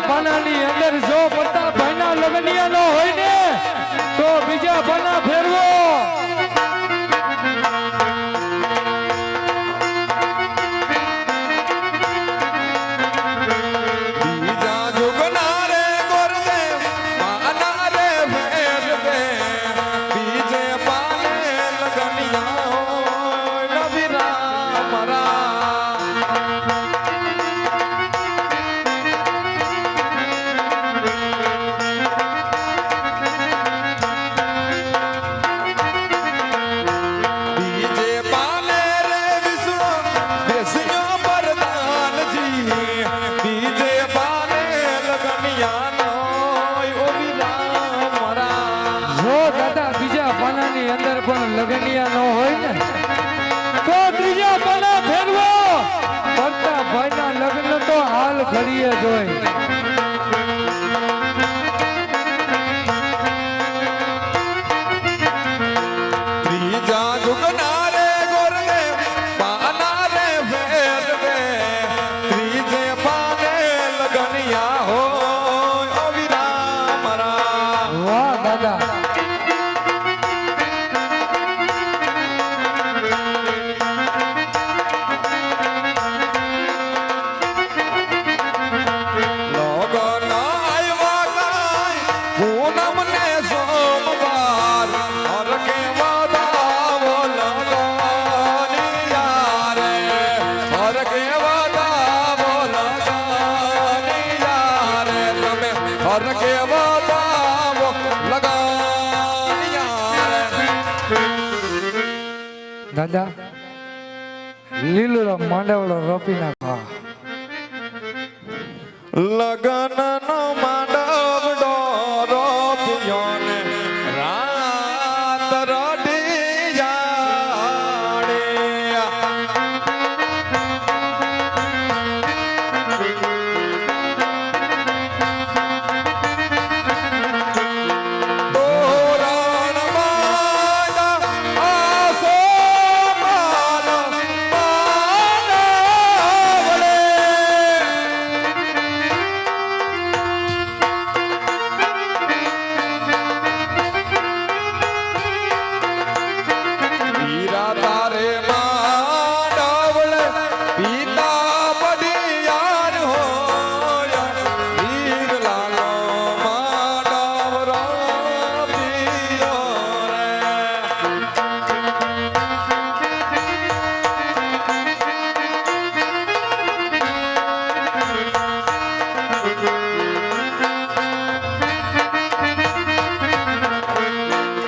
પાનાની અંદર જો પડતા લગનિયા ન હોય ને, તો ત્રીજા પાના ફેરવો? ભરતા ભાઈના લગ્ન તો હાલ ખરીએ જોઈ. દાદા લીલો માંડવડો રોપી નાખો લગન નો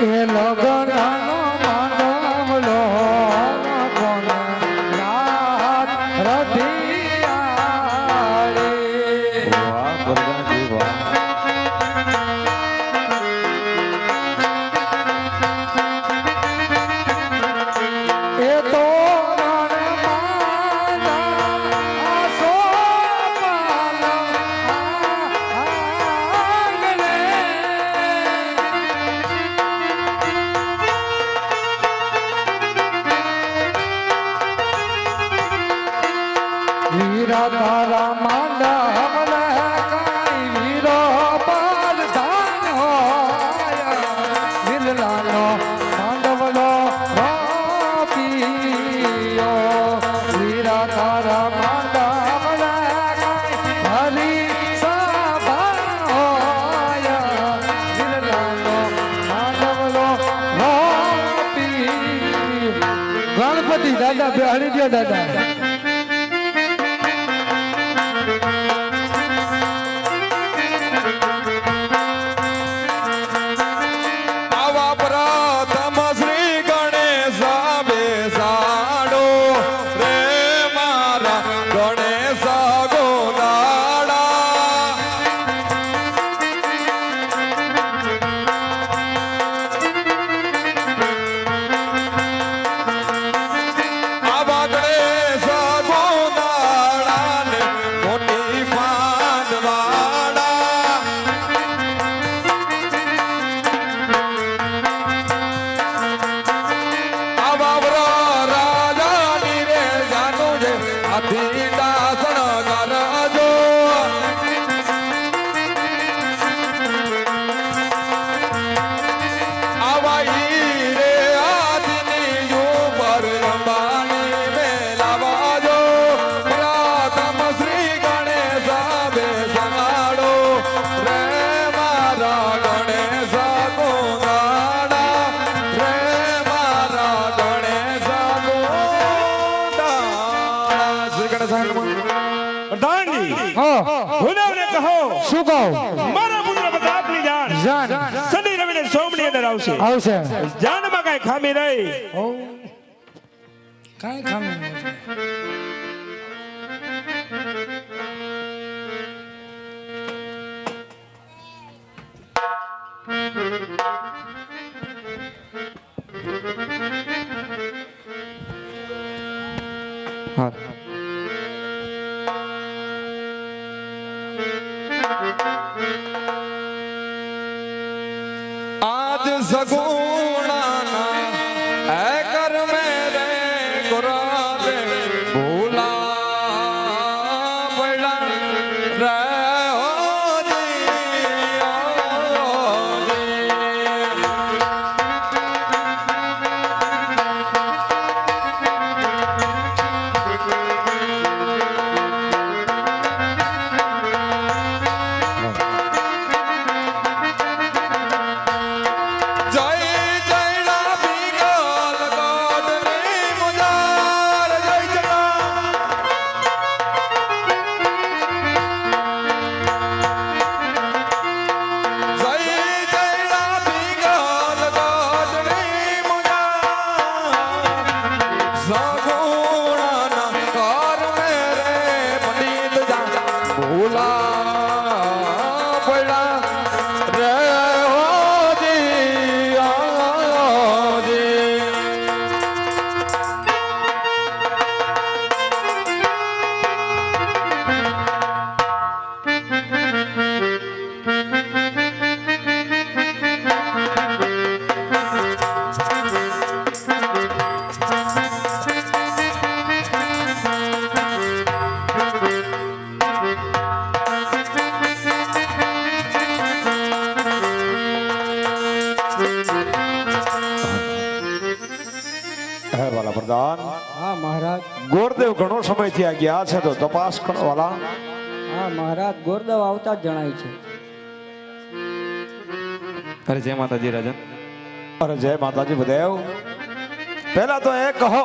এ লগন કરજો દાદા. હા હુનવને કહો. શું કહો મારા પુત્ર પ્રતાપની જાણ જાન. શનિ રવિને સોમની અંદર આવશે. આવશે. જાનમાં કાંઈ ખામી નહીં. હો કાંઈ ખામી હે હા મહારાજ. ગોરદેવ ઘણો સમયથી આ ગયા છે તો તપાસ કરો વાલા. હા મહારાજ ગોરદેવ આવતા જ જણાય છે. અરે જય માતાજી રાજન અરે જય માતાજી બદેવ પહેલા તો એ કહો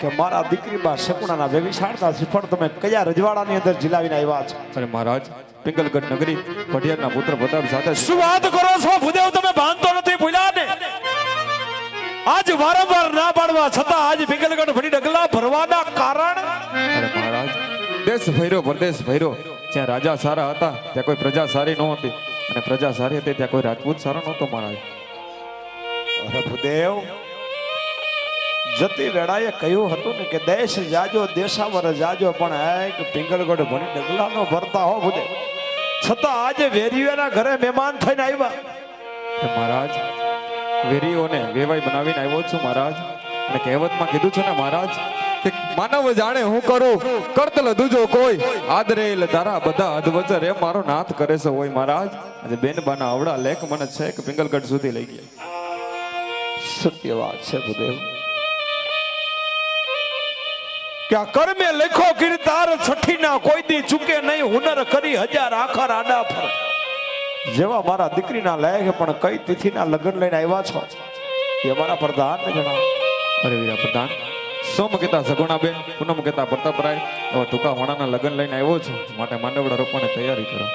કે મારા દીકરી દીકરીમાં શકુણાના વ્યવિશાળતા શ્રીફળ તમે કયા રજવાડાની અંદર જીલાવીને આવ્યા છો? અરે મહારાજ પિંગલગઢ નગરી પઢિયારના પુત્ર પ્રતાપ સાથે શું વાત કરો છો? ભૂદેવ તમે બાંધતો નથી ભૂલ્યા ને? આજ વારંવાર ના પાડવા છતાં આજ પિંગલગઢ ભણી ડગલા ભરવાના કારણ? અરે મહારાજ દેશ ભૈરો પરદેશ ભૈરો જ્યાં રાજા સારા હતા ત્યાં કોઈ પ્રજા સારી નહોતી. અને પ્રજા સારી હતી ત્યાં કોઈ રાજપૂત સારો નહોતો મહારાજ. અરે ભૂદેવ જતી વેળાએ કહ્યું હતું ને કે દેશ જાજો દેશાવર જાજો પણ એક પિંગલગઢ ભણી ડગલાનો ભરતા હો ભુદેવ. છતાં આજે વેરીઓના ઘરે મહેમાન થઈને આવ્યા. મહારાજ વેરીઓને વેવાઈ બનાવીને આવ્યો છું, મહારાજ. અને કહેવતમાં કીધું છે ને, મહારાજ, કે માનવ જાણે હું કરું, કરતલ દુજો કોઈ. આદરેલ તારા બધા અધવચર એ મારો નાથ કરે છે હોય, મહારાજ. બેન બાના અવડા લેખ મને છે કે પિંગલગઢ સુધી લઈ ગયા. સત્ય વાત છે, ભૂદેવ. કે આ કર્મે લેખો કીર્તાર છઠ્ઠી ના કોઈ દી ચૂકે નહીં, હુનર કરી હજાર આખર આડા ફર જેવા મારા દીકરીના લાયક પણ કઈ તિથિના લગ્ન લઈને આવ્યા છો? એ મારા પ્રધાનને જણાવો. અરે પ્રધાન, સોમ કહેતા સગુણાબેન પૂનમ કહેતા પ્રતાપરાય એવા ટૂંકા વાણાના લગ્ન લઈને આવ્યો છું, માટે માંડવડા રોપવાની તૈયારી કરો.